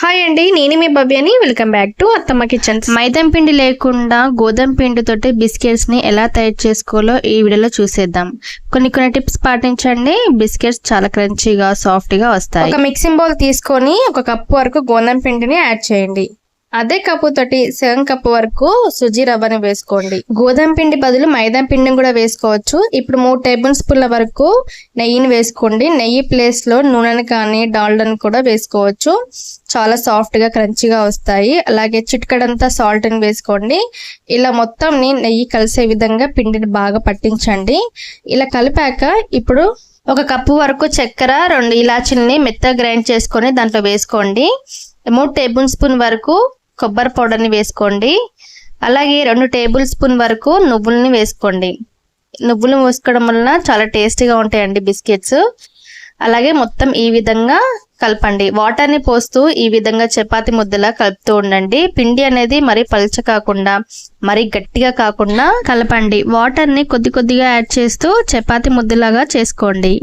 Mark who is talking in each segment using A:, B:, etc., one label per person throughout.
A: Hi అండి నేను మీ భవ్యని welcome back to Attamma kitchen మైదం పిండి లేకుండా గోధుమ పిండి తోటి బిస్కెట్స్ని ఎలా తయారు చేసుకోవాలో ఈ వీడియోలో చూసేద్దాం. కొన్ని కొన్ని టిప్స్ పాటించండి. బిస్కెట్స్ చాలా క్రంచీగా సాఫ్ట్గా వస్తాయి. ఒక మిక్సింగ్ బౌల్ తీసుకొని ఒక కప్పు వరకు గోధుమ పిండిని యాడ్ చేయండి. అదే కప్పు తోటి సగం కప్పు వరకు సుజీ రవ్వను వేసుకోండి. గోధుమ పిండి బదులు మైదా పిండిని కూడా వేసుకోవచ్చు. ఇప్పుడు మూడు టేబుల్ స్పూన్ల వరకు నెయ్యిని వేసుకోండి. నెయ్యి ప్లేస్లో కానీ డాల్డన్ కూడా వేసుకోవచ్చు. చాలా సాఫ్ట్గా క్రంచిగా వస్తాయి. అలాగే చిట్కడంతా సాల్ట్ని వేసుకోండి. ఇలా మొత్తం నెయ్యి కలిసే విధంగా పిండిని బాగా పట్టించండి. ఇలా కలిపాక ఇప్పుడు ఒక కప్పు వరకు చక్కెర రెండు ఇలాచీలని మెత్తగా గ్రైండ్ చేసుకొని దాంట్లో వేసుకోండి. మూడు టేబుల్ స్పూన్ వరకు కొబ్బరి పౌడర్ని వేసుకోండి. అలాగే రెండు టేబుల్ స్పూన్ వరకు నువ్వులని వేసుకోండి. నువ్వులు వేసుకోవడం వలన చాలా టేస్టీగా ఉంటాయండి బిస్కెట్స్. అలాగే మొత్తం ఈ విధంగా కలపండి. వాటర్ని పోస్తూ ఈ విధంగా చపాతి ముద్దలా కలుపుతూ ఉండండి. పిండి అనేది మరి పలుచ కాకుండా మరి గట్టిగా కాకుండా కలపండి. వాటర్ని కొద్ది కొద్దిగా యాడ్ చేస్తూ చపాతి ముద్దలాగా చేసుకోండి.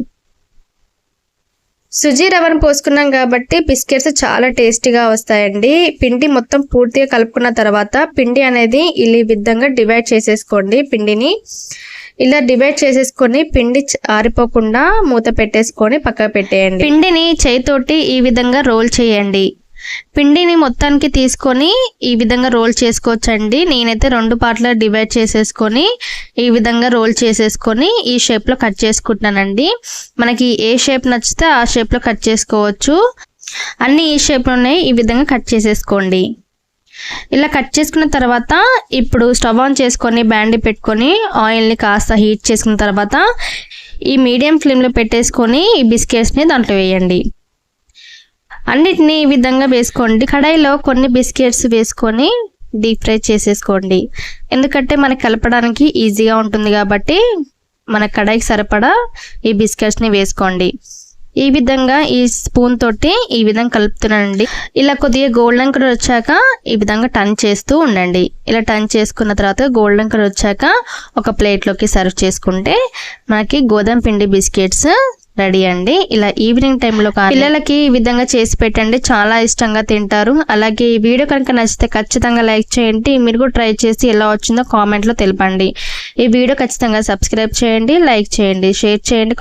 A: సుజీ రవ్వను పోసుకున్నాం కాబట్టి బిస్కెట్స్ చాలా టేస్టీగా వస్తాయండి. పిండి మొత్తం పూర్తిగా కలుపుకున్న తర్వాత పిండి అనేది ఈ విధంగా డివైడ్ చేసేసుకోండి పిండిని. ఇలా డివైడ్ చేసేసుకొని పిండి ఆరిపోకుండా మూత పెట్టేసుకొని పక్కకు పెట్టేయండి. పిండిని చేయితోటి ఈ విధంగా రోల్ చేయండి. పిండిని మొత్తానికి తీసుకొని ఈ విధంగా రోల్ చేసుకోవచ్చండి. నేనైతే రెండు పార్ట్ల డివైడ్ చేసేసుకొని ఈ విధంగా రోల్ చేసేసుకొని ఈ షేప్లో కట్ చేసుకుంటున్నానండి మనకి ఏ షేప్ నచ్చితే ఆ షేప్లో కట్ చేసుకోవచ్చు. అన్నీ ఈ షేప్లోనే ఈ విధంగా కట్ చేసేసుకోండి. ఇలా కట్ చేసుకున్న తర్వాత ఇప్పుడు స్టవ్ ఆన్ చేసుకొని బ్యాండీ పెట్టుకొని ఆయిల్ని కాస్త హీట్ చేసుకున్న తర్వాత ఈ మీడియం ఫ్లేమ్లో పెట్టేసుకొని ఈ బిస్కెట్స్ని దాంట్లో వేయండి. అన్నిటిని ఈ విధంగా వేసుకోండి. కడాయిలో కొన్ని బిస్కెట్స్ వేసుకొని డీప్ ఫ్రై చేసేసుకోండి. ఎందుకంటే మనకి కలపడానికి ఈజీగా ఉంటుంది కాబట్టి మన కడాయికి సరిపడా ఈ బిస్కెట్స్ని వేసుకోండి. ఈ విధంగా ఈ స్పూన్ తోటి ఈ విధంగా కలుపుతున్నానండి. ఇలా కొద్దిగా గోల్డెన్ కలర్ వచ్చాక ఈ విధంగా టర్న్ చేస్తూ ఉండండి. ఇలా టర్న్ చేసుకున్న తర్వాత గోల్డెన్ కలర్ వచ్చాక ఒక ప్లేట్లోకి సర్వ్ చేసుకుంటే మనకి గోధుమ పిండి బిస్కెట్స్ రెడీ అండి. ఇలా ఈవినింగ్ టైంలో పిల్లలకి ఈ విధంగా చేసి పెట్టండి. చాలా ఇష్టంగా తింటారు. అలాగే ఈ వీడియో కనుక నచ్చితే ఖచ్చితంగా లైక్ చేయండి. మీరు కూడా ట్రై చేసి ఎలా వచ్చిందో కామెంట్లో తెలపండి. ఈ వీడియో ఖచ్చితంగా సబ్స్క్రైబ్ చేయండి లైక్ చేయండి షేర్ చేయండి.